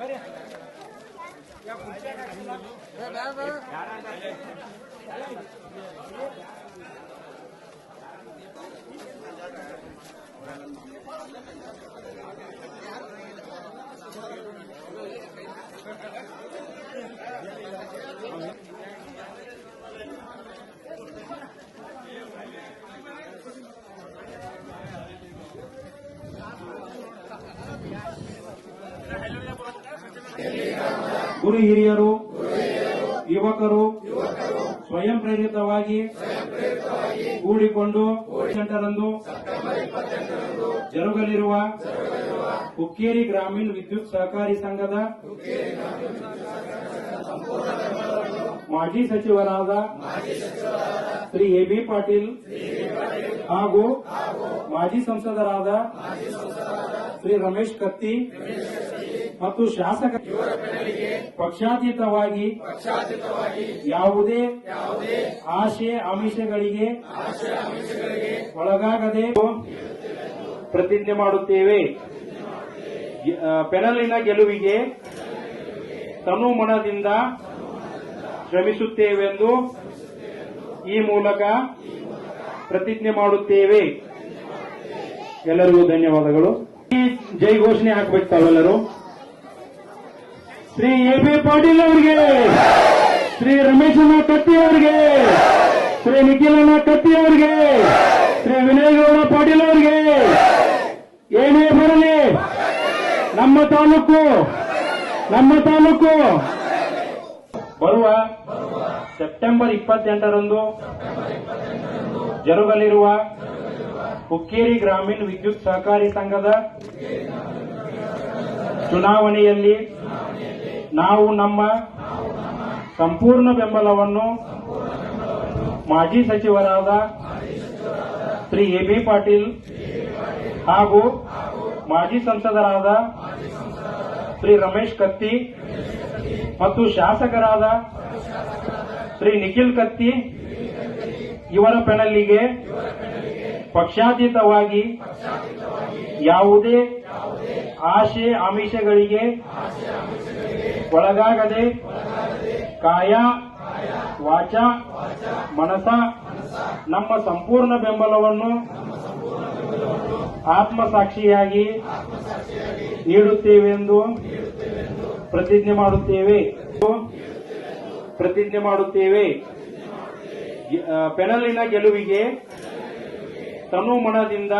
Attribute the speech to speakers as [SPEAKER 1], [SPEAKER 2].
[SPEAKER 1] ಬರ್ರಿ ಗುರು ಹಿರಿಯರು, ಯುವಕರು ಸ್ವಯಂ ಪ್ರೇರಿತವಾಗಿ ಕೂಡಿಕೊಂಡು ಎಂಟರಂದು ಜರುಗಲಿರುವ ಹುಕ್ಕೇರಿ ಗ್ರಾಮೀಣ ವಿದ್ಯುತ್ ಸಹಕಾರಿ ಸಂಘದ ಮಾಜಿ ಸಚಿವರಾದ ಶ್ರೀ ಎ ಬಿ ಪಾಟೀಲ್ ಹಾಗೂ ಮಾಜಿ ಸಂಸದರಾದ ಶ್ರೀ ರಮೇಶ್ ಕತ್ತಿ ಮತ್ತು ಶಾಸಕ ಪಕ್ಷಾತೀತವಾಗಿ ಯಾವುದೇ ಆಶೆ ಆಮಿಷಗಳಿಗೆ ಒಳಗಾಗದೆ ಪ್ರತಿಜ್ಞೆ ಮಾಡುತ್ತೇವೆ. ಪೆನಲಿನ ಗೆಲುವಿಗೆ ತನು ಮನದಿಂದ ಶ್ರಮಿಸುತ್ತೇವೆಂದು ಈ ಮೂಲಕ ಪ್ರತಿಜ್ಞೆ ಮಾಡುತ್ತೇವೆ. ಎಲ್ಲರಿಗೂ ಧನ್ಯವಾದಗಳು. ಈ ಜೈ ಘೋಷಣೆ ಹಾಕಬೇಕು ತಾವೆಲ್ಲರೂ. ಶ್ರೀ ಎ ಬಿ ಪಾಟೀಲ್ ಅವರಿಗೆ, ಶ್ರೀ ರಮೇಶನ ಕತ್ತಿ ಅವರಿಗೆ, ಶ್ರೀ ನಿಖಿಲಣ್ಣ ಕತ್ತಿ ಅವರಿಗೆ, ಶ್ರೀ ವಿನಯಗೌಡ ಪಾಟೀಲ್ ಅವರಿಗೆ, ಏನೇ ಬರಲಿ, ನಮ್ಮ ತಾಲೂಕು ನಮ್ಮ ತಾಲೂಕು. ಬರುವ ಸೆಪ್ಟೆಂಬರ್ ಇಪ್ಪತ್ತೆಂಟರಂದು ಜರುಗಲಿರುವ ಹುಕ್ಕೇರಿ ಗ್ರಾಮೀಣ ವಿದ್ಯುತ್ ಸಹಕಾರಿ ಸಂಘದ ಚುನಾವಣೆಯಲ್ಲಿ ನಾವು ನಮ್ಮ ಸಂಪೂರ್ಣ ಬೆಂಬಲವನ್ನು ಮಾಜಿ ಸಚಿವರಾದ ಶ್ರೀ ಎ ಬಿ ಪಾಟೀಲ್ ಹಾಗೂ ಮಾಜಿ ಸಂಸದರಾದ ಶ್ರೀ ರಮೇಶ್ ಕತ್ತಿ ಮತ್ತು ಶಾಸಕರಾದ ಶ್ರೀ ನಿಖಿಲ್ ಕತ್ತಿ ಇವರ ಪೆನಲ್ಲಿಗೆ ಪಕ್ಷಾತೀತವಾಗಿ ಯಾವುದೇ ಆಶೆ ಆಮಿಷಗಳಿಗೆ ಒಳಗಾಗದೆ ಕಾಯ, ವಾಚ, ಮನಸ, ನಮ್ಮ ಸಂಪೂರ್ಣ ಬೆಂಬಲವನ್ನು ಆತ್ಮಸಾಕ್ಷಿಯಾಗಿ ನೀಡುತ್ತೇವೆಂದು ಪ್ರತಿಜ್ಞೆ ಮಾಡುತ್ತೇವೆ. ಪ್ರತಿಜ್ಞೆ ಮಾಡುತ್ತೇವೆ. ಪೆನಲಿನ ಗೆಲುವಿಗೆ ತನು ಮನದಿಂದ